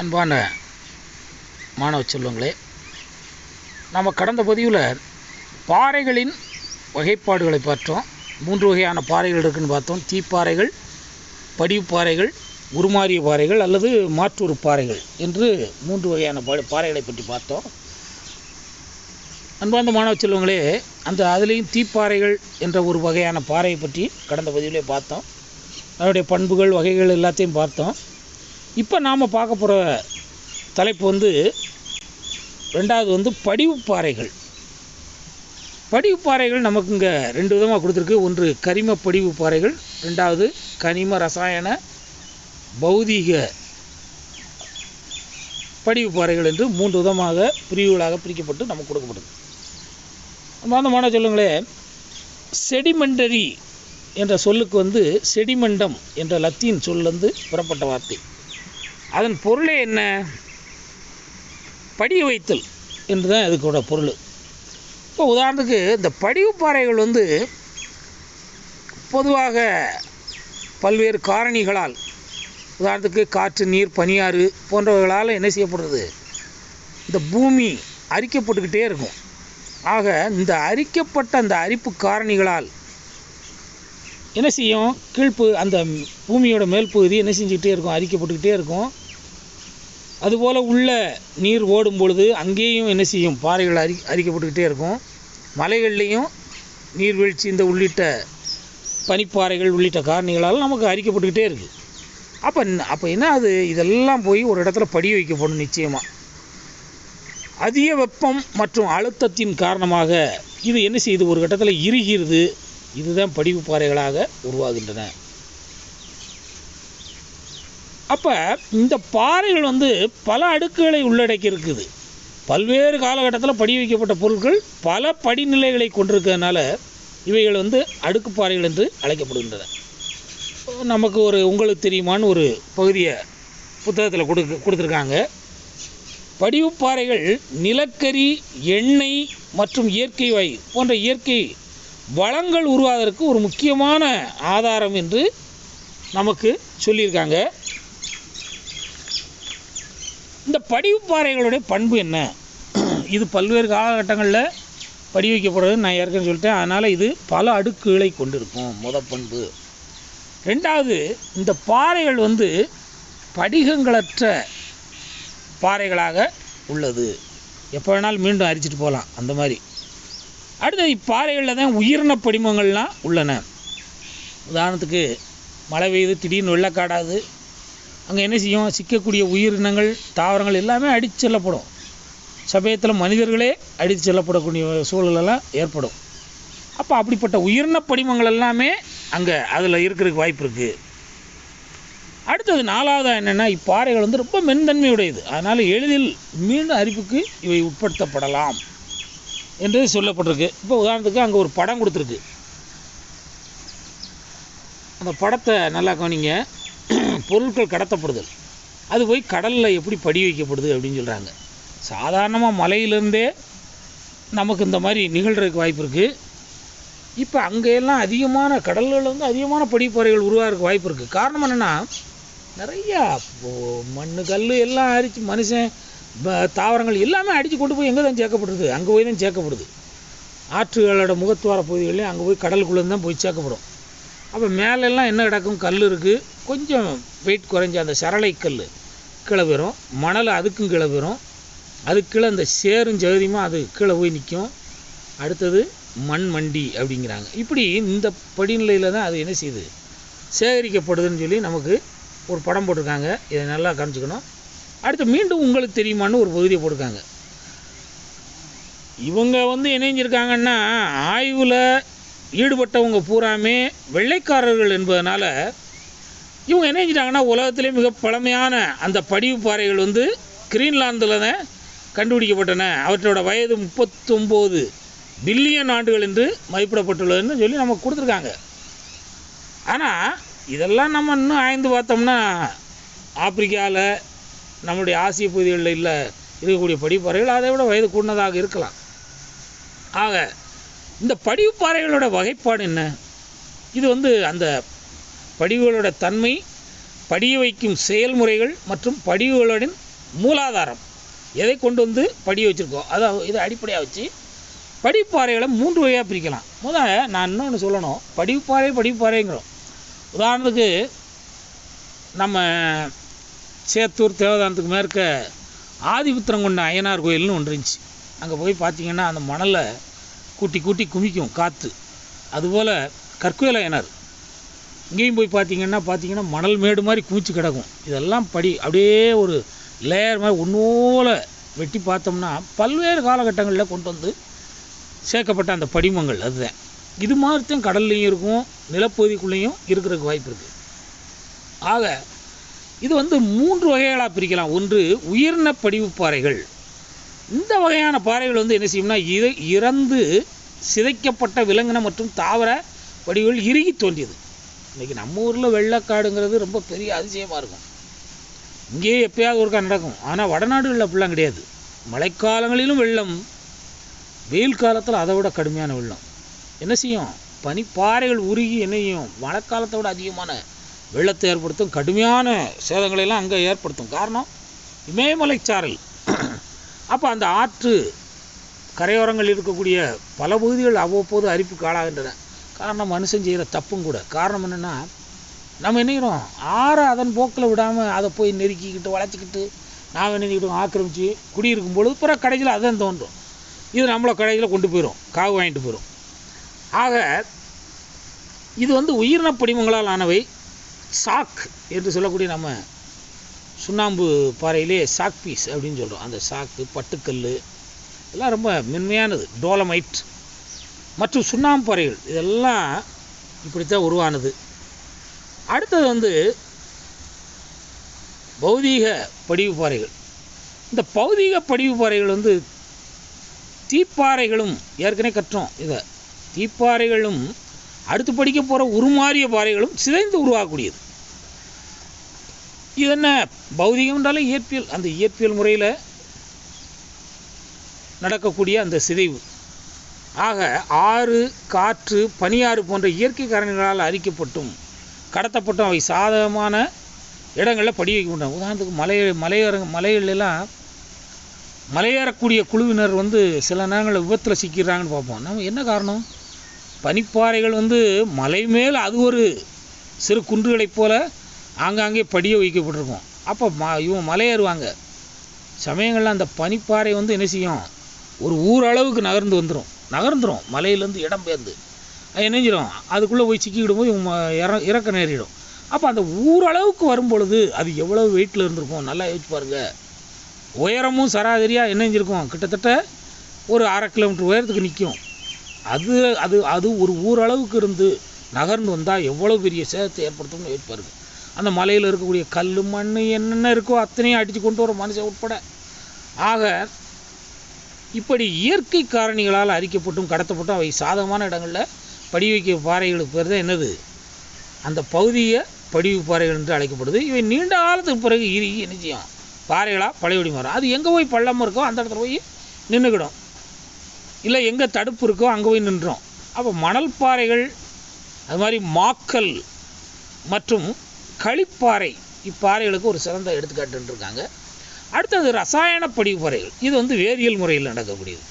அன்பான மாணவ செல்வங்களே நம்ம கடந்த பதிவில் பாறைகளின் வகைப்பாடுகளை பார்த்தோம். மூன்று வகையான பாறைகள் இருக்குதுன்னு பார்த்தோம். தீப்பாறைகள் படிவுப்பாறைகள் உருமாறிய பாறைகள் அல்லது மாற்றூர் பாறைகள் என்று மூன்று வகையான பா பாறைகளை பற்றி பார்த்தோம். அன்பார்ந்த மாணவ செல்வங்களே அந்த அதுலேயும் தீப்பாறைகள் என்ற ஒரு வகையான பாறையை பற்றி கடந்த பதிவிலே பார்த்தோம். அதனுடைய பண்புகள் வகைகள் எல்லாத்தையும் பார்த்தோம். இப்போ நாம் பார்க்க போகிற தலைப்பு வந்து ரெண்டாவது வந்து படிவுப்பாறைகள் படிவுப்பாறைகள் நமக்கு இங்கே ரெண்டு விதமாக கொடுத்துருக்கு. ஒன்று கரிம படிவு பாறைகள் ரெண்டாவது கனிம ரசாயன பௌதீக படிவு பாறைகள் என்று மூன்று விதமாக பிரிவுகளாக பிரிக்கப்பட்டு நமக்கு கொடுக்கப்பட்டது. அந்த மாணவ சொல்லுங்களேன் செடிமெண்டரி என்ற சொல்லுக்கு வந்து செடிமெண்டம் என்ற லத்தீன் சொல்லிருந்து புறப்பட்ட வார்த்தை. அதன் பொருளே என்ன? படிய வைத்தல் என்று தான் இதுக்கோட பொருள். இப்போ உதாரணத்துக்கு இந்த படிவுப்பாறைகள் வந்து பொதுவாக பல்வேறு காரணிகளால் உதாரணத்துக்கு காற்று நீர் பனியாறு போன்றவர்களால் என்ன செய்யப்படுறது? இந்த பூமி அரிக்கப்பட்டுக்கிட்டே இருக்கும். ஆக இந்த அரிக்கப்பட்ட அந்த அரிப்பு காரணிகளால் என்ன செய்யும்? கீழ்ப்பு அந்த பூமியோட மேல் பகுதி என்ன செஞ்சுக்கிட்டே இருக்கும்? அரிக்கப்பட்டுக்கிட்டே இருக்கும். அதுபோல் உள்ள நீர் ஓடும் பொழுது அங்கேயும் என்ன செய்யும்? பாறைகள் அரி அரிக்கப்பட்டுக்கிட்டே இருக்கும். மலைகள்லேயும் நீர்வீழ்ச்சி இந்த உள்ளிட்ட பனிப்பாறைகள் உள்ளிட்ட காரணிகளால் நமக்கு அரிக்கப்பட்டுக்கிட்டே இருக்குது அப்போ அப்போ என்ன அது இதெல்லாம் போய் ஒரு இடத்துல படி வைக்கப்படும் நிச்சயமாக அதிக வெப்பம் மற்றும் அழுத்தத்தின் காரணமாக இது என்ன செய்யுது ஒரு கட்டத்தில் இறுகிறது. இதுதான் படிவு பாறைகளாக உருவாகின்றன. அப்போ இந்த பாறைகள் வந்து பல அடுக்குகளை உள்ளடக்கி இருக்குது பல்வேறு காலகட்டத்தில் படி வைக்கப்பட்ட பொருட்கள் பல படிநிலைகளை கொண்டிருக்கிறதுனால இவைகள் வந்து அடுக்கு பாறைகள் என்று அழைக்கப்படுகின்றன. நமக்கு ஒரு உங்களுக்கு தெரியுமான்னு ஒரு பகுதியை புத்தகத்தில் கொடுக்க கொடுத்துருக்காங்க. படிவுப்பாறைகள் நிலக்கரி எண்ணெய் மற்றும் இயற்கை வாயு போன்ற இயற்கை வளங்கள் உருவாவதற்கு ஒரு முக்கியமான ஆதாரம் என்று நமக்கு சொல்லியிருக்காங்க. இந்த படிவுப்பாறைகளுடைய பண்பு என்ன? இது பல்வேறு காலகட்டங்களில் படி வைக்கப்படுறது நான் ஏற்கனவே சொல்லிட்டேன். அதனால் இது பல அடுக்குகளை கொண்டிருக்கும். முத பண்பு. ரெண்டாவது இந்த பாறைகள் வந்து படிகங்களற்ற பாறைகளாக உள்ளது. எப்போ வேணாலும் மீண்டும் அரிச்சிட்டு போகலாம் அந்த மாதிரி. அடுத்தது இப்பாறைகளில் தான் உயிரின படிமங்கள்லாம் உள்ளன. உதாரணத்துக்கு மழை பெய்யுது திடீர்னு வெள்ளக்காடாது அங்கே என்ன செய்யும்? சிக்கக்கூடிய உயிரினங்கள் தாவரங்கள் எல்லாமே அடித்து செல்லப்படும். சமயத்தில் மனிதர்களே அடித்து செல்லப்படக்கூடிய சூழலெல்லாம் ஏற்படும். அப்போ அப்படிப்பட்ட உயிரின படிமங்கள் எல்லாமே அங்கே அதில் இருக்கிறதுக்கு வாய்ப்பு இருக்குது அடுத்தது நாலாவதாக என்னென்னா இப்பாறைகள் வந்து ரொம்ப மென்தன்மையுடையது. அதனால் எளிதில் மீண்டும் அரிப்புக்கு இவை உட்படுத்தப்படலாம் என்று சொல்லப்பட்டிருக்கு. இப்போ உதாரணத்துக்கு அங்கே ஒரு படம் கொடுத்துருக்கு. அந்த படத்தை நல்லா கவனிங்க. பொருட்கள் கடத்தப்படுதல். அது போய் கடலில் எப்படி படி வைக்கப்படுது அப்படின்னு சொல்கிறாங்க சாதாரணமாக மலையிலேருந்தே நமக்கு இந்த மாதிரி நிகழ்கிறதுக்கு வாய்ப்பு இருக்குது இப்போ அங்கெல்லாம் அதிகமான கடல்கள் வந்து அதிகமான படிப்பாறைகள் உருவாகிறதுக்கு வாய்ப்பு இருக்குது காரணம் என்னென்னா நிறையா மண் கல் எல்லாம் அரிச்சு மனுஷன் தாவரங்கள் எல்லாமே அடித்து கொண்டு போய் எங்கே தான் சேர்க்கப்படுறது? அங்கே போய் தான் சேர்க்கப்படுது. ஆற்றுகளோட முகத்துவார பகுதிகளில் அங்கே போய் கடலுக்குள்ளே தான் போய் சேர்க்கப்படும். அப்போ மேலெல்லாம் என்ன கிடக்கும்? கல் இருக்குது கொஞ்சம் வெயிட் குறைஞ்ச அந்த சரளை கல் கீழே வரும் மணல் அதுக்கும் கீழே வரும் அதுக்கு கீழே அந்த சேரும் ஜெகதியுமா அது கீழே போய் நிற்கும். அடுத்தது மண் மண்டி அப்படிங்கிறாங்க. இப்படி இந்த படிநிலையில் தான் அது என்ன செய்யுது? சேகரிக்கப்படுதுன்னு சொல்லி நமக்கு ஒரு படம் போட்டிருக்காங்க. இதை நல்லா கவனிச்சுக்கணும் அடுத்து மீண்டும் உங்களுக்கு தெரியுமான்னு ஒரு பகுதியை போட்டிருக்காங்க. இவங்க வந்து இணைஞ்சிருக்காங்கன்னா ஆய்வில் ஈடுபட்டவங்க பூராமே வெள்ளைக்காரர்கள் என்பதனால் இவங்க என்ன செஞ்சிட்டாங்கன்னா உலகத்திலே மிக பழமையான அந்த படிவு பாறைகள் வந்து கிரீன்லாந்தில் தான் கண்டுபிடிக்கப்பட்டன. அவற்றோட வயது முப்பத்தொம்போது பில்லியன் ஆண்டுகள் என்று மதிப்பிடப்பட்டுள்ளதுன்னு சொல்லி நமக்கு கொடுத்துருக்காங்க. ஆனால் இதெல்லாம் நம்ம இன்னும் ஆய்ந்து பார்த்தோம்னா ஆப்பிரிக்காவில் நம்முடைய ஆசிய பகுதிகளில் இல்லை இருக்கக்கூடிய படிப்பாறைகள் அதை விட வயது கூடதாக இருக்கலாம். ஆக இந்த படிவுப்பாறைகளோட வகைப்பாடு என்ன? இது வந்து அந்த படிவுகளோட தன்மை படிய வைக்கும் செயல்முறைகள் மற்றும் படிவுகளுடன் மூலாதாரம். எதை கொண்டு வந்து படிய வச்சுருக்கோம்? அதை இதை அடிப்படையாக வச்சு படிப்பாறைகளை மூன்று வகையாக பிரிக்கலாம். முத நான் இன்னொன்று சொல்லணும். படிப்பாறை படிப்பாறைங்கிறோம். உதாரணத்துக்கு நம்ம சேத்தூர் தேவதானத்துக்கு மேற்க ஆதிபுத்திரங்கொண்ட அய்யனார் கோயில்னு ஒன்று இருந்துச்சு. அங்கே போய் பார்த்தீங்கன்னா அந்த மணலை கூட்டி கூட்டி குமிக்கும் காற்று. அதுபோல் கற்குயில் அய்யனார். இங்கேயும் போய் பார்த்தீங்கன்னா பார்த்தீங்கன்னா மணல் மேடு மாதிரி குமிச்சு கிடக்கும். இதெல்லாம் படி அப்படியே ஒரு லேயர் மாதிரி ஒன்றோல வெட்டி பார்த்தோம்னா பல்வேறு காலகட்டங்களில் கொண்டு வந்து சேர்க்கப்பட்ட அந்த படிமங்கள் அதுதான். இது மாதிரி தான் கடல்லையும் இருக்கும் நிலப்பகுதிக்குள்ளேயும் இருக்கிறதுக்கு வாய்ப்பு இருக்குது ஆக இது வந்து மூன்று வகைகளாக பிரிக்கலாம். ஒன்று உயிரின படிவு பாறைகள். இந்த வகையான பாறைகள் வந்து என்ன செய்யும்னா இதை இறந்து சிதைக்கப்பட்ட விலங்கின மற்றும் தாவர படிவுகள் இறுகி தோன்றியது. இன்றைக்கி நம்ம ஊரில் வெள்ளக்காடுங்கிறது ரொம்ப பெரிய அதிசயமாக இருக்கும். இங்கேயே எப்பயாவது ஒருக்கா நடக்கும். ஆனால் வடநாடுகளில் அப்படிலாம் கிடையாது. மழைக்காலங்களிலும் வெள்ளம் வெயில் காலத்தில் அதை விட கடுமையான வெள்ளம். என்ன செய்யும்? பனிப்பாறைகள் உருகி என்ன செய்யும்? மழைக்காலத்தை விட அதிகமான வெள்ளத்தை ஏற்படுத்தும் கடுமையான சேதங்களை எல்லாம் அங்கே ஏற்படுத்தும். காரணம் இமயமலைச்சாரல். அப்போ அந்த ஆற்று கரையோரங்கள் இருக்கக்கூடிய பல பகுதிகள் அவ்வப்போது அரிப்புக்கு ஆளாகின்றன. காரணம் மனுஷன் செய்கிற தப்பும் கூட. காரணம் என்னென்னா நம்ம என்னைக்கிறோம் ஆற அதன் போக்கில் விடாமல் அதை போய் நெருக்கிக்கிட்டு வளைச்சிக்கிட்டு நாம் என்ன ஆக்கிரமித்து ஆக்கிரமிச்சு குடியிருக்கும் பொழுது பிறகு கடைசியில் அதான் தோன்றும். இது நம்மளை கடைசியில் கொண்டு போயிடும் காவு வாங்கிட்டு போயிடும் ஆக இது வந்து உயிரின படிமங்களால் ஆனவை. சாக் என்று சொல்லக்கூடிய நம்ம சுண்ணாம்பு பாறையிலே சாக் பீஸ் அப்படின்னு சொல்கிறோம் அந்த சாக்கு பட்டுக்கல் இதெல்லாம் ரொம்ப மென்மையானது. டோலமைட் மற்றும் சுண்ணாம்பு பாறைகள் இதெல்லாம் இப்படித்தான் உருவானது. அடுத்தது வந்து பௌதீக படிவு பாறைகள். இந்த பௌதீக படிவு பாறைகள் வந்து தீப்பாறைகளும் ஏற்கனவே கற்றோம். இதை தீப்பாறைகளும் அடுத்து படிக்க போகிற உருமாறிய பாறைகளும் சிதைந்து உருவாகக்கூடியது. இது என்ன? பௌதிகம் என்றாலே இயற்பியல். அந்த இயற்பியல் முறையில் நடக்கக்கூடிய அந்த சிதைவு. ஆக ஆறு காற்று பனியாறு போன்ற இயற்கை காரணிகளால் அரிக்கப்பட்டும் கடத்தப்பட்டும் அவை சாதகமான இடங்களில் படி வைக்க உதாரணத்துக்கு மலை மலையேற மலைகளெல்லாம் மலையேறக்கூடிய குழுவினர் வந்து சில நேரங்களில் விபத்தில் சிக்கிறாங்கன்னு பார்ப்போம். நம்ம என்ன காரணம்? பனிப்பாறைகள் வந்து மலை மேல் அது ஒரு சிறு குன்றுகளைப் போல் ஆங்காங்கே படிய வைக்கப்பட்டிருக்கும். அப்போ ம இவன் மலையேறுவாங்க. சமயங்களில் அந்த பனிப்பாறை வந்து என்ன செய்யும்? ஒரு ஊரளவுக்கு நகர்ந்து வந்துடும் நகர்ந்துடும் மலையிலேருந்து இடம் பெயர்ந்து. அது அதுக்குள்ளே போய் சிக்கிக்கிடும் போது இற இறக்க நேரிடும். அப்போ அந்த ஊரளவுக்கு வரும்பொழுது அது எவ்வளோ வெயிட்டில் இருந்திருக்கும்? நல்லா யோசிச்சு பாருங்கள் உயரமும் சராசரியாக இணைஞ்சிருக்கும் கிட்டத்தட்ட ஒரு அரை கிலோமீட்டர் உயரத்துக்கு நிற்கும் அது அது அது ஒரு ஊரளவுக்கு இருந்து நகர்ந்து வந்தால் எவ்வளோ பெரிய சேதத்தை ஏற்படுத்தும்னு யோசிச்சு பாருங்கள் அந்த மலையில் இருக்கக்கூடிய கல் மண் என்னென்ன இருக்கோ அத்தனையும் அடித்து கொண்டு வர மனுஷன் உட்பட. ஆக இப்படி இயற்கை காரணிகளால் அரிக்கப்பட்டும் கடத்தப்பட்டும் அவை சாதகமான இடங்களில் படி வைக்க பாறைகளுக்கு பேர் தான் என்னது? அந்த பகுதியை படிவு பாறைகள் என்று அழைக்கப்படுது. இவை நீண்ட காலத்துக்கு பிறகு இறுகி என்ன செய்யும்? பாறைகளாக பழையபடி மாறும். அது எங்கே போய் பள்ளம் இருக்கோ அந்த இடத்துல போய் நின்றுக்கிடும் இல்லை எங்கே தடுப்பு இருக்கோ அங்கே போய் நின்றோம். அப்போ மணல் பாறைகள் அது மாதிரி மாக்கல் மற்றும் களிப்பாறை இப்பாறைகளுக்கு ஒரு சிறந்த எடுத்துக்காட்டுன்னு இருக்காங்க. அடுத்தது ரசாயன படிவு இது வந்து வேதியியல் முறையில் நடக்கக்கூடியது.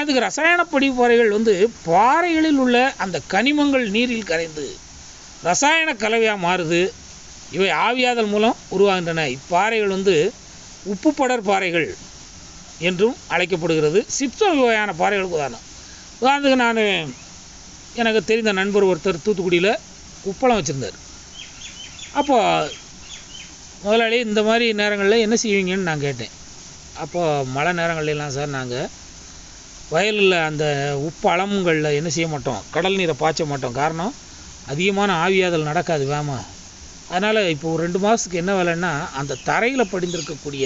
அதுக்கு ரசாயன படிவு வந்து பாறைகளில் உள்ள அந்த கனிமங்கள் நீரில் கரைந்து ரசாயன கலவையாக மாறுது. இவை ஆவியாதல் மூலம் உருவாகின்றன. இப்பாறைகள் வந்து உப்புப்படர் பாறைகள் என்றும் அழைக்கப்படுகிறது. சிப்சம் வகையான பாறைகளுக்கு உதாரணம். உதாரணத்துக்கு நான் எனக்கு தெரிந்த நண்பர் ஒருத்தர் தூத்துக்குடியில் உப்பளம் வச்சுருந்தார். அப்போ முதலாளி இந்த மாதிரி நேரங்களில் என்ன செய்வீங்கன்னு நான் கேட்டேன். அப்போது மழை நேரங்கள்லாம் சார் நாங்கள் வயலில் அந்த உப்பு அளமுங்களில் என்ன செய்ய மாட்டோம். கடல் நீரை பாய்ச்ச மாட்டோம். காரணம் அதிகமான ஆவியாதல் நடக்காது வேமா. அதனால் இப்போ ஒரு ரெண்டு மாதத்துக்கு என்ன வேலைன்னா அந்த தரையில் படிந்திருக்கக்கூடிய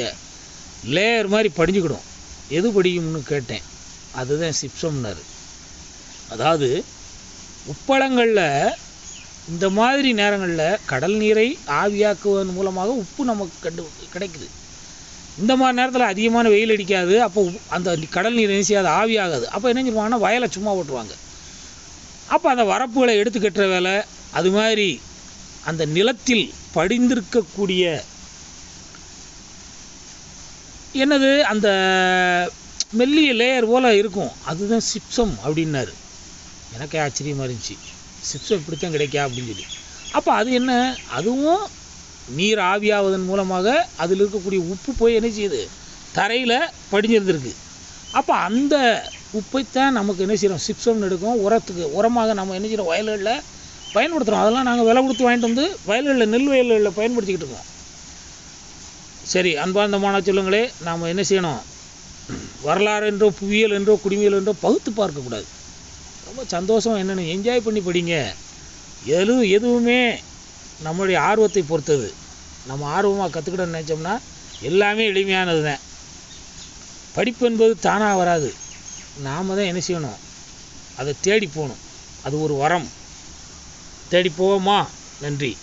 லேயர் மாதிரி படிஞ்சுக்கிடும். எது படிக்கும்னு கேட்டேன். அதுதான் சிப்சம்னார். அதாவது உப்பளங்களில் இந்த மாதிரி நேரங்களில் கடல் நீரை ஆவியாக்குவதன் மூலமாக உப்பு நமக்கு கண்டு கிடைக்குது. இந்த மாதிரி நேரத்தில் அதிகமான வெயில் அடிக்காது அப்போ அந்த கடல் நீர் என்ன செய்யாது? ஆவியாகாது அப்போ என்ன செய்வாங்கன்னா வயலை சும்மா ஓட்டுவாங்க. அப்போ அந்த வரப்புகளை எடுத்து கட்டுற வேலை அது மாதிரி அந்த நிலத்தில் படிந்திருக்கக்கூடிய என்னது? அந்த மெல்லிய லேயர் போல் இருக்கும். அதுதான் சிப்சம் அப்படின்னாரு. எனக்கே ஆச்சரியமாக இருந்துச்சு. சிப்சம் இப்படித்தான் கிடைக்கா அப்படின்னு சொல்லி. அப்போ அது என்ன? அதுவும் நீர் ஆவியாவதன் மூலமாக அதில் இருக்கக்கூடிய உப்பு போய் என்ன செய்யுது? தரையில் படிஞ்சிருந்துருக்கு. அப்போ அந்த உப்பைத்தான் நமக்கு என்ன செய்கிறோம் சிப்சம்னு எடுக்கும். உரத்துக்கு உரமாக நம்ம என்ன செய்கிறோம் வயல்களில் பயன்படுத்துகிறோம் அதெல்லாம் நாங்கள் விலை கொடுத்து வாங்கிட்டு வந்து வயல்களில் நெல் வயல்களில் பயன்படுத்திக்கிட்டு இருக்கோம். சரி அன்பார்ந்த மாணவ சொல்லுங்களே நாம் என்ன செய்யணும்? வரலாறு என்றோ புவியியல் என்றோ குடிமியல் என்றோ பகுத்து பார்க்கக்கூடாது. ரொம்ப சந்தோஷம். என்னென்னு என்ஜாய் பண்ணி படிங்க. எது எதுவுமே நம்மளுடைய ஆர்வத்தை பொறுத்தது. நம்ம ஆர்வமாக கற்றுக்கிட்டோம்னு நினச்சோம்னா எல்லாமே எளிமையானது தான் படிப்பு என்பது தானாக வராது. நாம் தான் என்ன செய்யணும்? அதை தேடி போகணும். அது ஒரு வரம். தேடி போவோமா? நன்றி.